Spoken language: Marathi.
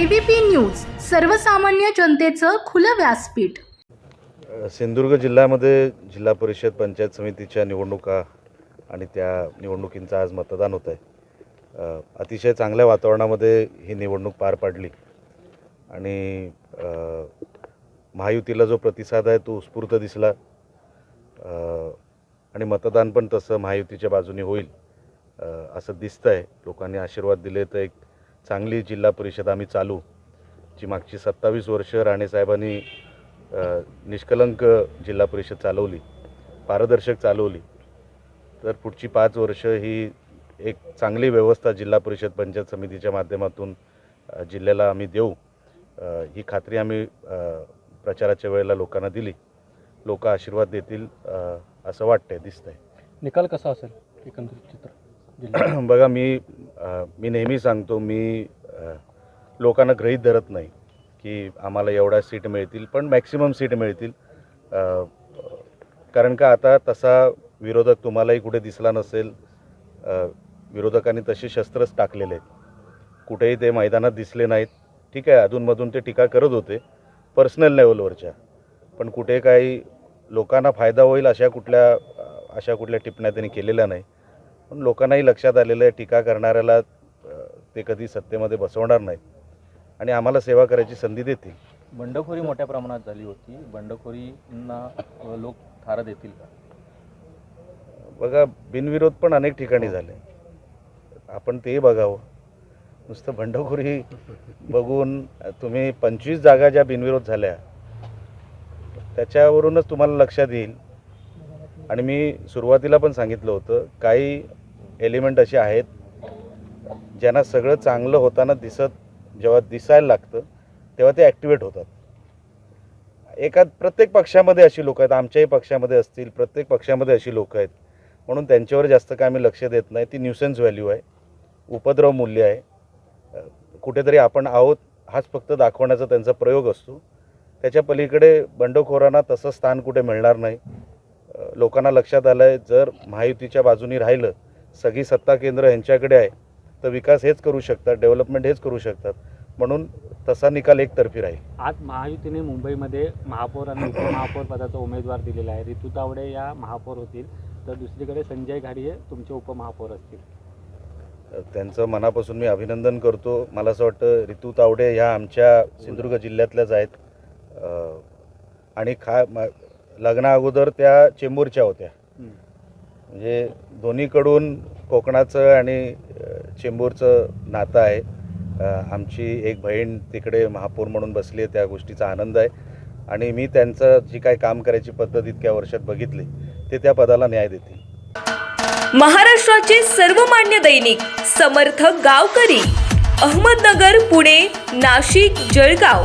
एबीपी न्यूज सर्वसामान्य जनतेचं खुलं व्यासपीठ. सिंधुदुर्ग जिल्ह्यामध्ये जिल्हा परिषद पंचायत समितीच्या निवडणुका आणि त्या निवडणुकींचं आज मतदान होतं आहे अतिशय चांगल्या वातावरणामध्ये ही निवडणूक पार पाडली. आणि महायुतीला जो प्रतिसाद आहे तो उत्स्फूर्त दिसला. आणि मतदान पण तसं महायुतीच्या बाजूने होईल असं दिसतं आहे लोकांनी आशीर्वाद दिले तर एक चांगली जिल्हा परिषद आम्ही चालू जी मागची सत्तावीस वर्ष राणेसाहेबांनी निष्कलंक जिल्हा परिषद चालवली पारदर्शक चालवली. तर पुढची पाच वर्ष ही एक चांगली व्यवस्था जिल्हा परिषद पंचायत समितीच्या माध्यमातून जिल्ह्याला आम्ही देऊ. ही खात्री आम्ही प्रचाराच्या वेळेला लोकांना दिली. लोक आशीर्वाद देतील असं वाटतंय दिसतंय. निकाल कसा असेल एकंदरीत चित्र? बघा मी मी नेहमी सांगतो मी लोकांना गृहीत धरत नाही की आम्हाला एवढ्या सीट मिळतील पण मॅक्सिमम सीट मिळतील. कारण का आता तसा विरोधक तुम्हालाही कुठे दिसला नसेल विरोधकांनी तसे शस्त्रच टाकलेले आहेत. कुठेही ते मैदानात दिसले नाहीत. ठीक आहे अधूनमधून ते टीका करत होते पर्सनल लेवलवरच्या पण कुठे काही लोकांना फायदा होईल अशा कुठल्या अशा कुठल्या टिप्पण्या त्यांनी केलेल्या नाही. पण लोकांनाही लक्षात आलेलं आहे टीका करणाऱ्याला ते कधी सत्तेमध्ये बसवणार नाहीत. आणि आम्हाला सेवा करायची संधी देतील. बंडखोरी मोठ्या प्रमाणात झाली होती. बंडखोरींना लोक थारा देतील का? बघा बिनविरोध पण अनेक ठिकाणी झाले. आपण तेही बघावं. नुसतं बंडखोरी बघून तुम्ही पंचवीस जागा ज्या बिनविरोध झाल्या त्याच्यावरूनच तुम्हाला लक्षात येईल. आणि मी सुरुवातीला पण सांगितलं होतं काही एलिमेंट असे आहेत ज्यांना सगळं चांगलं होताना दिसत जेव्हा दिसायला लागतं तेव्हा ते ॲक्टिवेट होतात. एका प्रत्येक पक्षामध्ये अशी लोक आहेत आमच्याही पक्षामध्ये असतील प्रत्येक पक्षामध्ये अशी लोक आहेत. म्हणून त्यांच्यावर जास्त काय आम्ही लक्ष देत नाही ती न्यूसेन्स व्हॅल्यू आहे उपद्रव मूल्य आहे. कुठेतरी आपण आहोत हाच फक्त दाखवण्याचा त्यांचा प्रयोग असतो. त्याच्या पलीकडे बंडखोरांना तसं स्थान कुठे मिळणार नाही. लोकांना लक्षात आलं आहे जर महायुतीच्या बाजूनी राहिलं सगळी सत्ता केंद्र यांच्याकडे आहे तर विकास हेच करू शकतात डेव्हलपमेंट हेच करू शकतात. म्हणून तसा निकाल एकतर्फी राहील. आज महायुतीने मुंबईमध्ये महापौर आणि उपमहापौर पदाचा उमेदवार दिलेला आहे. रितू तावडे या महापौर होतील तर दुसरीकडे संजय घाडी हे तुमचे उपमहापौर असतील. त्यांचं मनापासून मी अभिनंदन करतो. मला असं वाटतं रितू तावडे ह्या आमच्या सिंधुदुर्ग जिल्ह्यातल्याच आहेत. आणि खा लग्ना अगोदर त्या चेंबूरच्या होत्या. म्हणजे दोन्हीकडून कोकणाचं आणि चेंबूरचं नातं आहे. आमची एक बहीण तिकडे महापौर म्हणून बसली आहे त्या गोष्टीचा आनंद आहे. आणि मी त्यांचं जी काय काम करायची पद्धत इतक्या वर्षात बघितली ते त्या पदाला न्याय देतील. महाराष्ट्राचे सर्वमान्य दैनिक समर्थ गावकरी अहमदनगर पुणे नाशिक जळगाव.